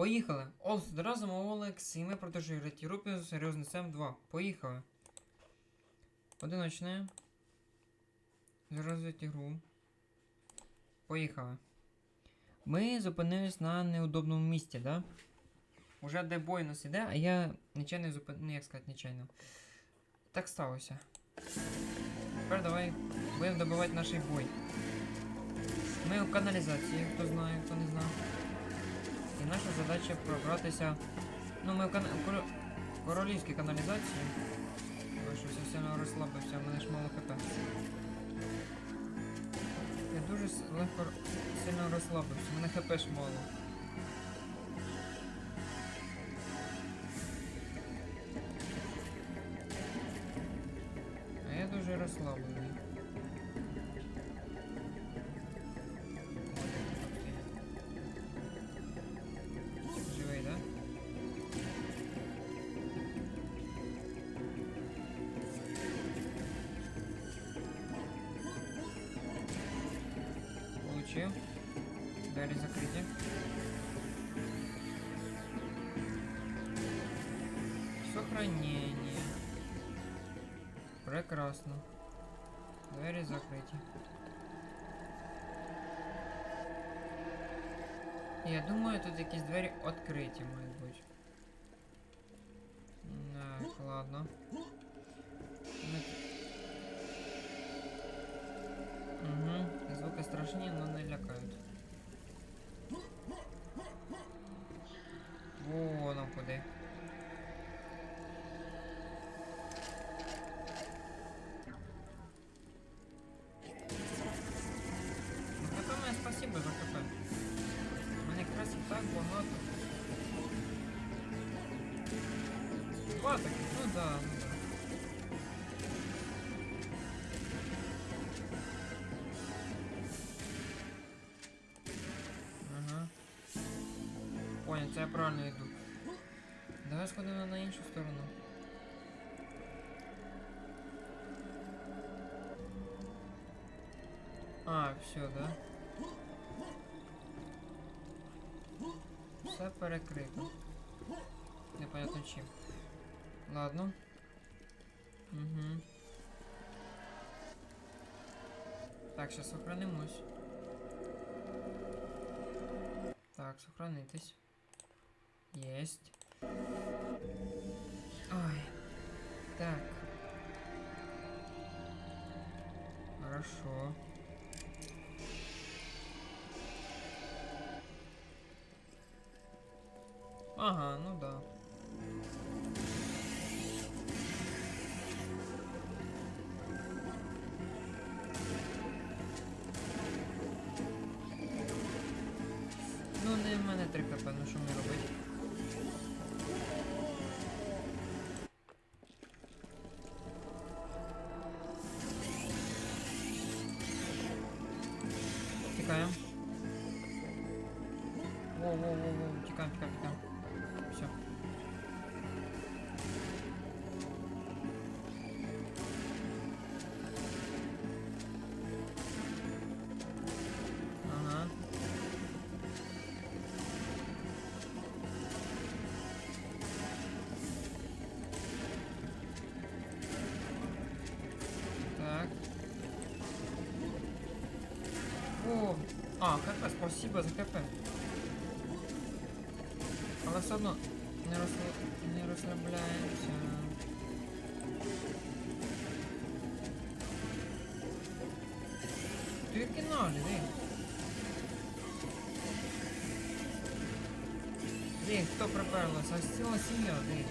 Поїхали! Олс, разом Олекс, і ми продовжуємо грати групи серйозний Сем 2. Поїхали. Одиночне. Розвити гру. Поїхали. Ми зупинились на неудобному місці, да? Уже де бой нас іде, а я нечайно зупин... Ну, як сказати, нечайно. Так сталося. Тепер давай будемо добивати наш бой. Ми у каналізації, хто знає, хто не знає. І наша задача пробратися. Ну, ми в кан... королівській каналізації. Ой, щось сильно розслабився, в мене ж мало хп. Я дуже легко сильно розслабився, в мене хп ж мало. А я дуже розслаблений. Прекрасно. Двери закрыты. Я думаю, тут якісь двері відкриті мають бути. Так, ладно. Ми... Угу. Звуки страшні, но не лякають. Вон он куди. Це я правильно йду. Давай сходимо на іншу сторону. А, все, да? Все перекрито. Непонятно чим. Ладно. Угу. Так, сейчас сохранимось. Так, сохранитесь. Есть. Ой. Так. Хорошо. Ага, ну да. Ну, не в мене 3 хп, ну що мені робити? Тікаємо. Воу-воу-воу-воу, тікаємо, тікаємо, тікаємо. А, хп, спасибо за хп. Але все одно не, розсла... не розслабляємося. Тільки ноль, диви. Диви, хто приперлася? Ось ціла сім'я, диви.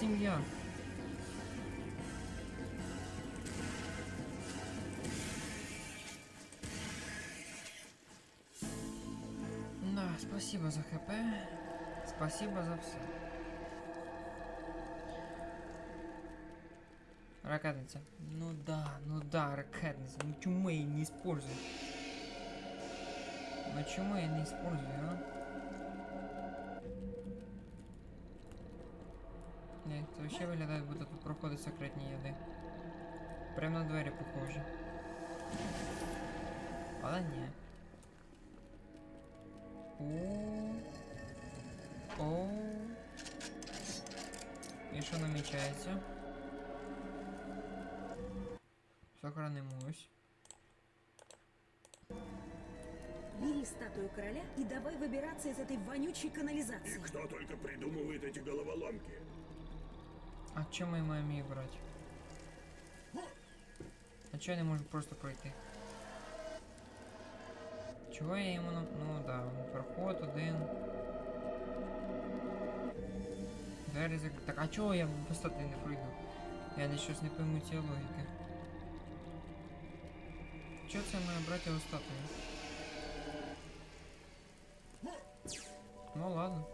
сім'я. Да, спасибо за хп. Спасибо за все. Ракетниця. Ну да, ну да, ракетниця. Ну чому я її не использую? Ну чому я не использую, а? Ні, це взагалі виглядає, будто тут проходить секретні яди. Прямо на двері похожі. Але ні. У. О. І що намічається? Сохранимось. Бери статую короля и давай выбираться из этой вонючей И канализации. кто только придумывает эти головоломки? А чому ми маємо її брати? А чого я не можу просто пройти? Чого я йому на... Ну да, проход один. Двері зак... Так а чого я в статуї не пройду? Я не щось не пойму цієї логіки. Чого це має брати його статую? Ну ладно.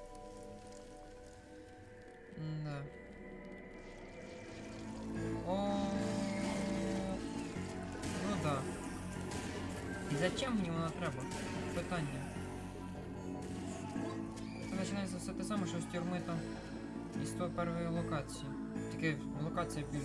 Зачем мені вона треба? Питання. Це починається все те саме, що з тюрми там із тої першої локації. Тільки локація біль...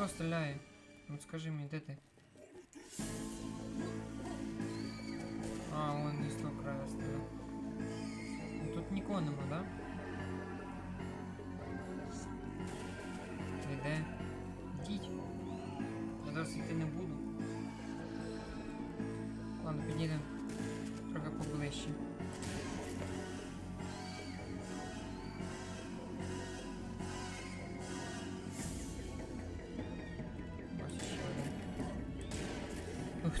Хто стріляє? Ну скажи мені, де ти? А, он із того краю стріляв. Ну, Тут нікого нема, да? Ти де? Йдіть. Я зараз йти не буду. Ладно, підійдемо трохи поближче.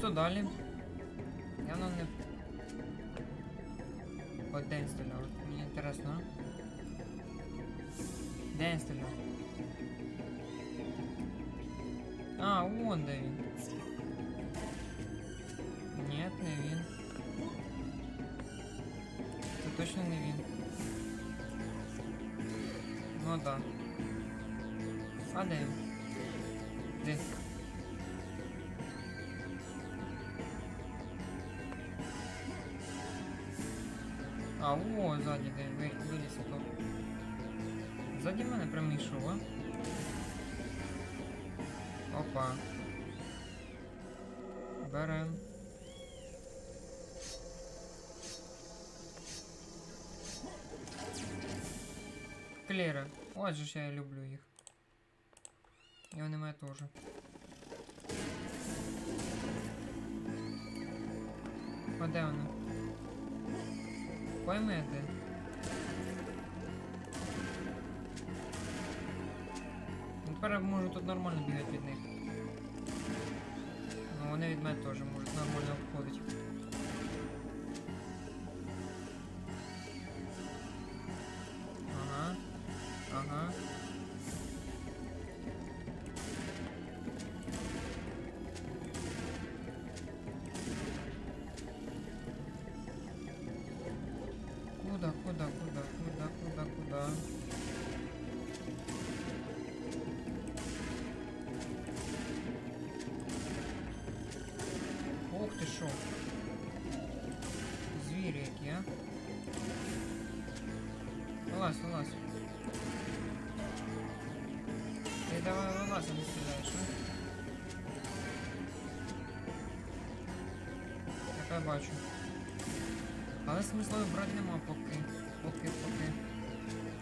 Ну хто далі? Явно не. От Ден стріляв. Мені інтересно, а? Ден стріляв. А, вон де він. Ні, не він. Це точно не він. Ну да. А де він? А, о, ззаді де ви виліз то. Ззаді мене прям йшов, а? Опа. Берем. Кліра. Ось же ж я і люблю їх. І вони мене теж. А де вони? Поймете. Ну, Тепер я можу тут нормально бігати від них. Ну вони від мене теж можуть нормально обходити. Куда, куда, куда, куда, куда, куда? Ох ти що? Звірі які, а? Вилазь, вилазь. Ти давай вилазь, а не стріляєш, а? Так я бачу. Але смисла брати нема поки. Поки, поки.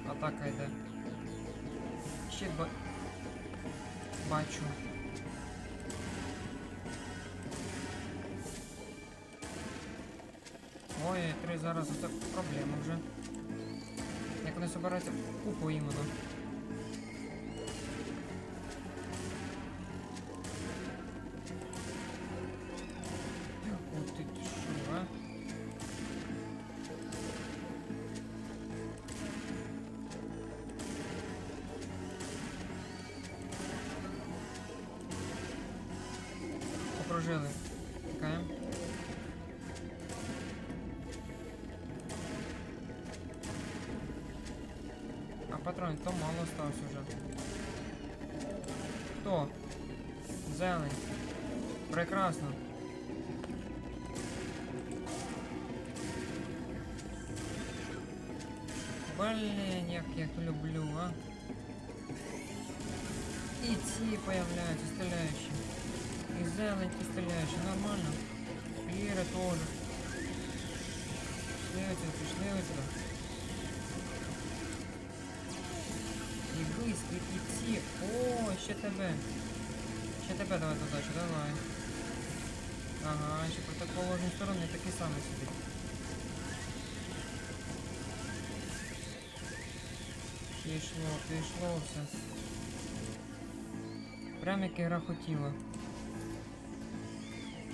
Атака йде. Щит ба... Бачу. Ой, три зараз це проблема вже. Як вони збираються в купу іменно. Блін, як я їх люблю, а. І ці появляються, стріляючі. І зелень, і стріляючі. Нормально. Кліри теж. Пішли отсюда, пішли отсюда. І близькі, і ці. О, ще тебе. Ще тебе давай туди, ще давай. Ага, ще противоположні сторони такі самі сидить. Пішло, пішло все. Прям як ігра хотіла.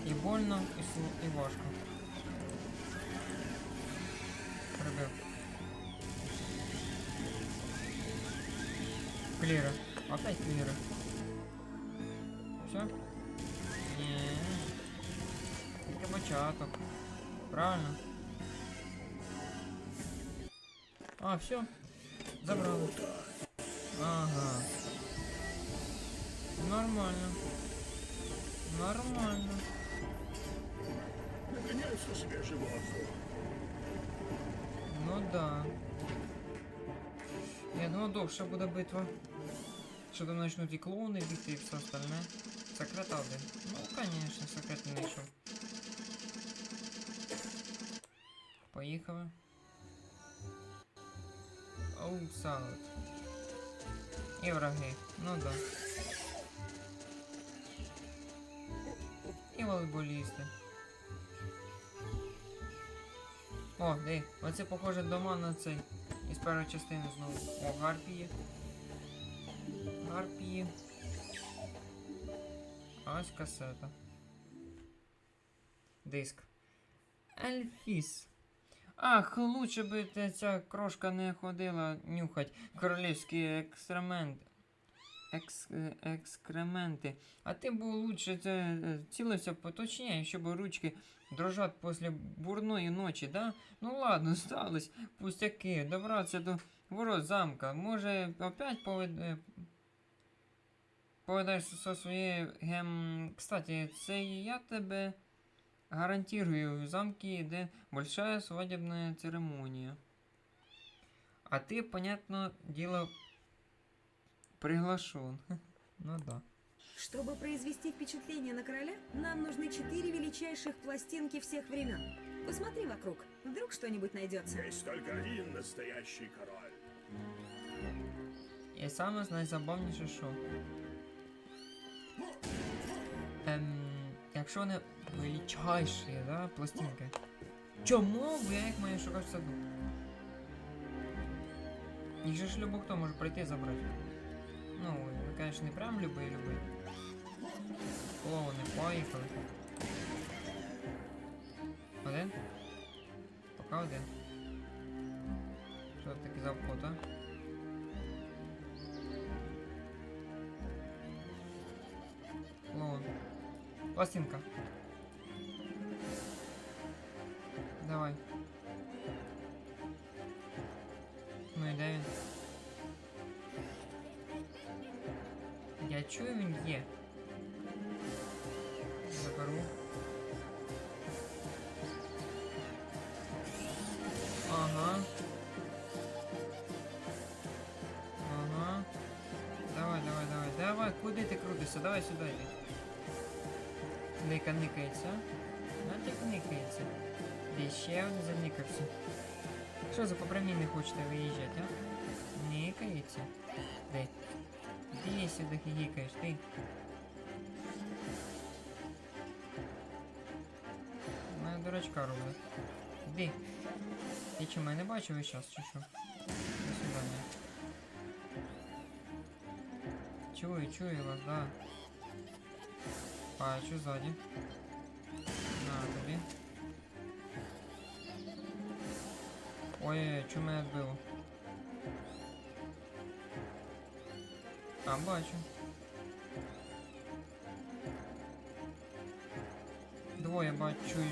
І больно, і, сл- і важко. Прибив. Кліра. Опять кліра. Все? Ні. Тільки початок. Правильно? А, все. Забрали. Ага. Нормально. Нормально. Наконец-то свежий воздух. Ну да. Я думаю, довше буде битва. Що там почнуть і клоуни бігти і все остальне. Секрет один. Ну, конечно, секрет не знайшов. Поїхали. Оу, салат. І враги. Ну да. І волейболісти. О, диви, оце похоже дома на цей. Із першої частини знову. О, гарпії. Гарпії. Ось касета. Диск. Ельфіс. Ах, лучше би ця крошка не ходила нюхать королівські екстремент. Екс, екскременти. А ти б лучше це, е, цілився поточніше, щоб ручки дрожать після бурної ночі, да? Ну ладно, сталося. Пустяки. Добрався до ворот замка. Може, опять поведе. Поведаєш со своєю гем. Кстати, це я тебе гарантирую. В замке йде большая свадебная церемония. А ты, понятно, дело приглашен. Ну да. Чтобы произвести впечатление на короля, нам нужны четыре величайших пластинки всех времен. Посмотри вокруг, вдруг что-нибудь найдется. Есть только один настоящий король. І саме найзабавніше, що. Ем, якщо вони величайші, да, пластинки. Чому б я їх маю шукати в саду? Їх же ж любо хто може прийти і забрати. Ну, ви, конечно, не прям любий любий. Клоуни, поїхали. Один? Пока один. Що таке за вход, а? Клоун. Пластинка. Давай. Ну і де він? Я чую він є. Заберу. Ага. Ага. Давай, давай, давай. Давай, куди ти крутишся? Давай сюди йди. Ника никається. А так никається. Де ще один заникався. Що за по прямій не хочете виїжджати, а? Никається. Де? Іди сюди хігікаєш, ти. Мене дурачка роблять. Іди. Ти чи мене не бачив весь час, чи що? До свидання. Чую, чую вас, да. Бачу ззаді. На тобі. Ой, чому мене відбило? А, бачу. Двоє бачу, чую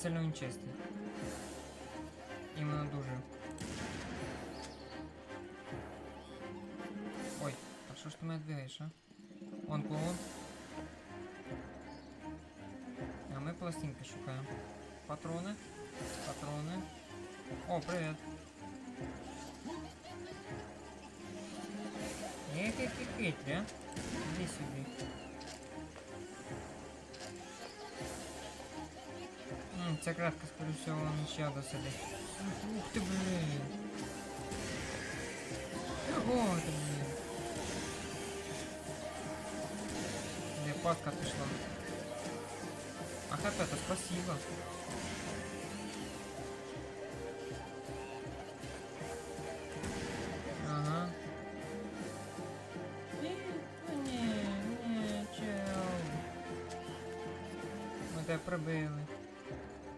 сильно він чистий. Іменно дуже. Ой, а що ж ти мене двигаєш, а? Вон клоун. А ми пластинки шукаємо. Патрони. Патрони. О, привет. Эх, эх, эх, хитрі, а? Іди сюди. ця кратка, скоріше всього, вон ще одна сидить. Ух ти, блін. О, ти, блін. Де падка пішла. А хп-то спасибо. Ага. Ні, ну ні, ні, чел. Ми тебе прибили.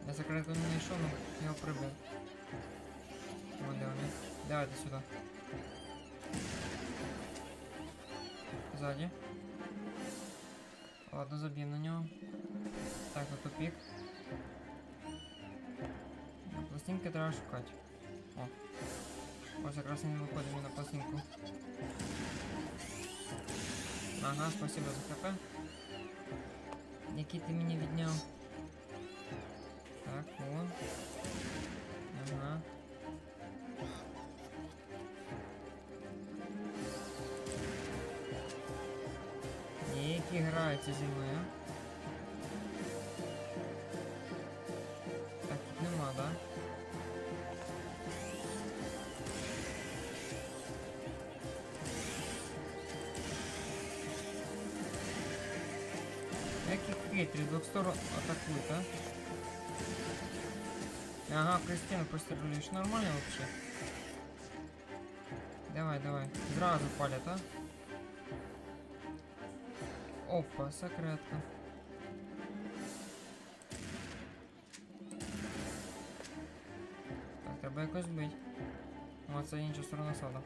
Я секрету не знайшов, но його прибив. О, де вони? Давайте сюди. Ззаді. Ладно, заб'ємо на нього. Так, от тупік. Пластинки треба шукати. О. Ось якраз не виходимо на пластинку. Ага, спасибо за хп. Який ти мені відняв? Так, о. Ага. Які граються зі мною. а? Так, тут нема, да? Які хитрі, з двох сторон атакують, а? Ага, Кристина пострелюєш. Нормально вообще? Давай, давай. Зразу палят, а? Опа, секретка. Так, треба якось бить. О, це інша сторона сада.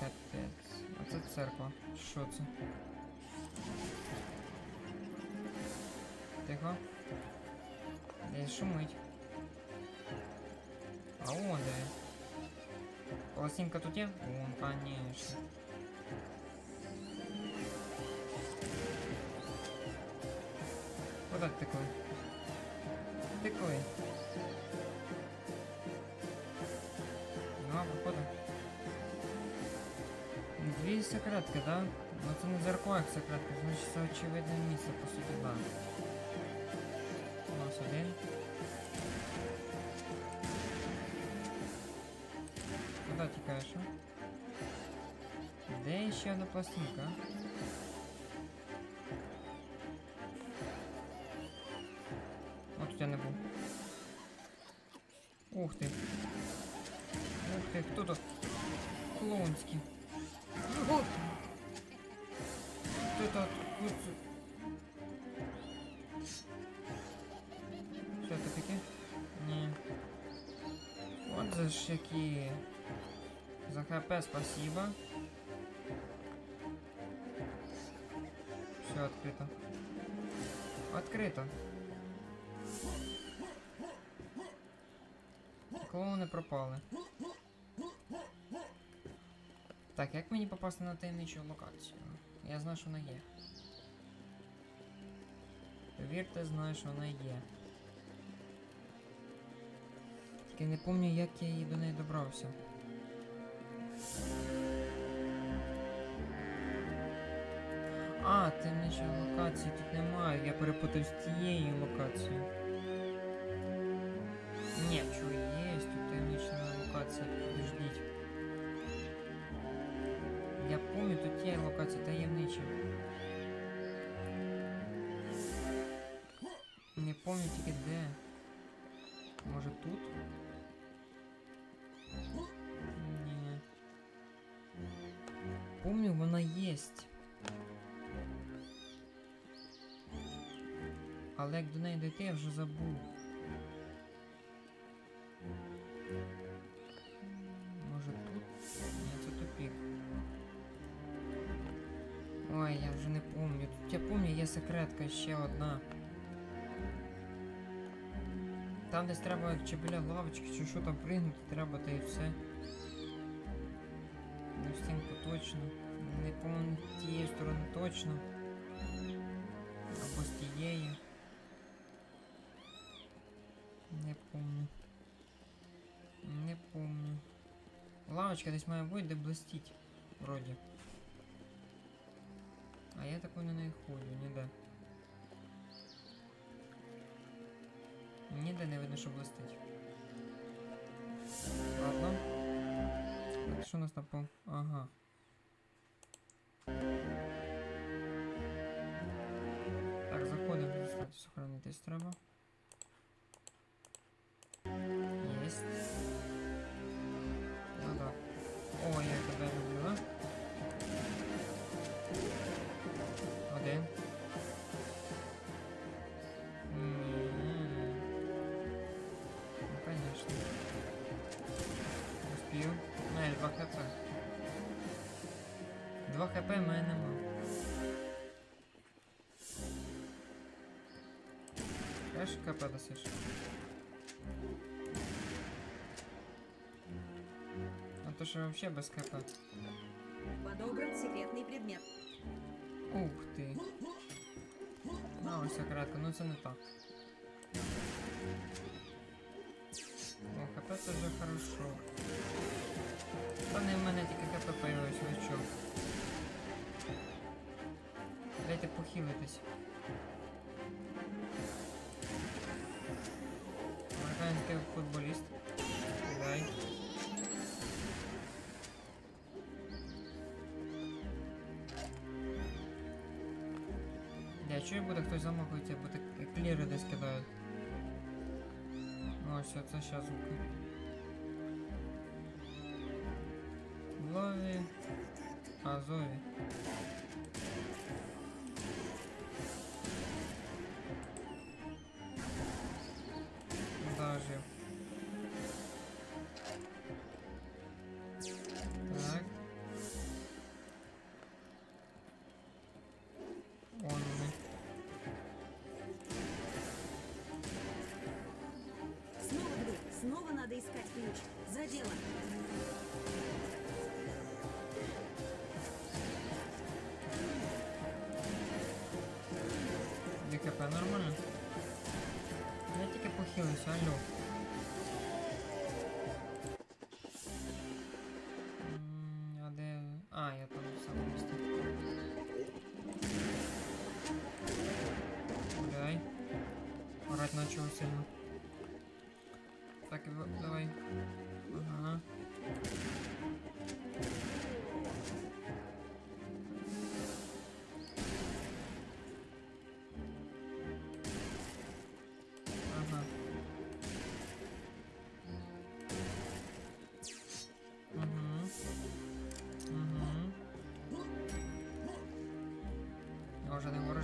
Капець. Оце церква. Що це? Тихо. Десь шумить. А он де. Полосинка тут є? Вон, конечно. Куда ти тикли? Тикли. Ну, а походу. Дві секретки, да? Ну це не зеркало як секретка, значить це очевидне місце, по суті, да. Де ще пластинка? а? От тут я не був. Ух ти. Ух ти, хто тут? Клоунський. О! Хто тут? Що це таке? Ні. От же ж. За хп спасибо. Все открыто. Открыто. Клоуни пропали. Так, як мені попасти на таємничу локацію? Я знаю, що вона є. Повірте, знаю, що вона є. Тільки не пам'ятаю, як я її до неї добрався. А, темничої локації тут немає. Я перепутав з тією локацією. Ні, чую, є тут темнична локація. Подождіть. Я помню, тут є локація таємнича. Не помню тільки де. Може тут? Ні. Помню, вона єсть. Але як до неї дойти, я вже забув. Може тут? Ні, це тупик. Ой, я вже не помню. Тут я помню, є секретка ще одна. Там десь треба чи біля лавочки, чи що там пригнути треба, та і все. Ну, стінку точно. Не помню тієї сторони точно. Або з тієї. Не помню. Не помню. Лавочка десь має бути, де блистіть. Вроді. А я такой не находжу, ніде. Ніде не видно, що блистить. Ладно. Так, що у нас на пол? Ага. Так, заходимо, кстати, сохранитись треба. Есть. Ну да. О, я тебе люблю, а? Один. М, Ну, конечно. Успів. Не, 2 хп. 2 хп в мене нема. Кажеш, хп досиш? А то що вообще без хп. Подобран секретный предмет. Ух ти. А, ось секретка, ну це не так. О, хп це вже хорошо. Та не в мене тільки хп появилось, ви чо? Дайте похилитись. чую, буде хтось замахується, буде кліри десь кидають. Ось, це ще звуки. Лові. Азові. Даже. ДКП нормально? Я тільки похилився, алло. М, А де. А, я там в самому місці. Гуляй. Орать начал сильно. Так, в- давай.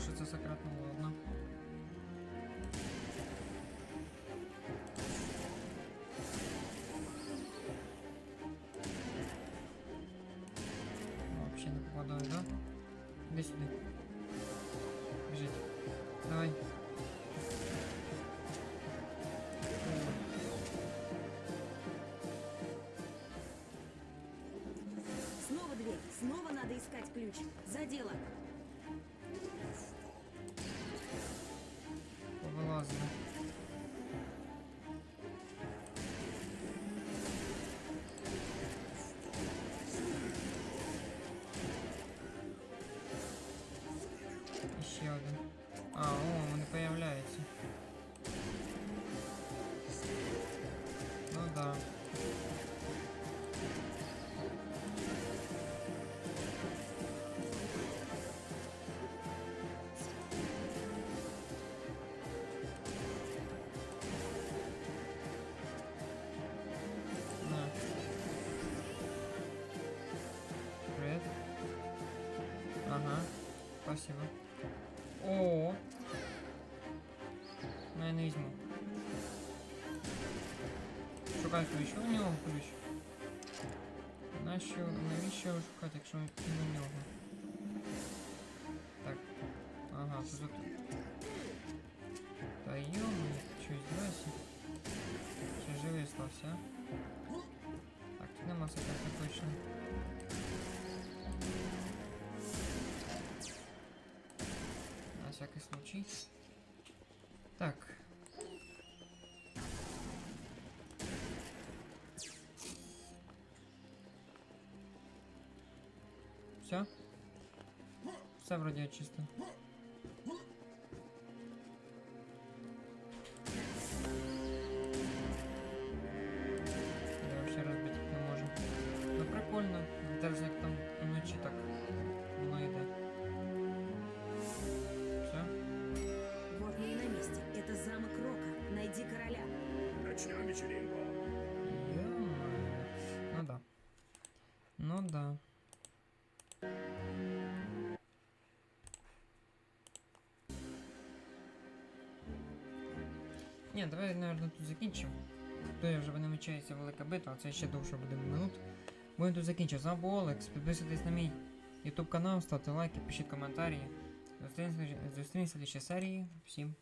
Що це секретно ладно. Вообще не попадаю, да? Иди сюда. Бежите. Давай. Снова дверь. Снова надо искать ключ. За дело. Спасибо. О. Ну, я не візьму. Шукай ключ. У нього ключ. Нащо, навіщо його шукати, якщо він у нього? Так. Ага, тут тут. Та йома, що здрався? Ще живий стався, а? Так, тут нема секрета точно. Всякий случай. Так. Все? Все вроде чисто. Давай, наверное, тут закінчимо. То я вже намічається велика битва, а це ще довше буде минут. Будемо тут закінчити. З вами був Олекс. Підписуйтесь на мій YouTube канал, ставте лайки, пишіть коментарі. Зустрінемося в слідчій серії. Всім.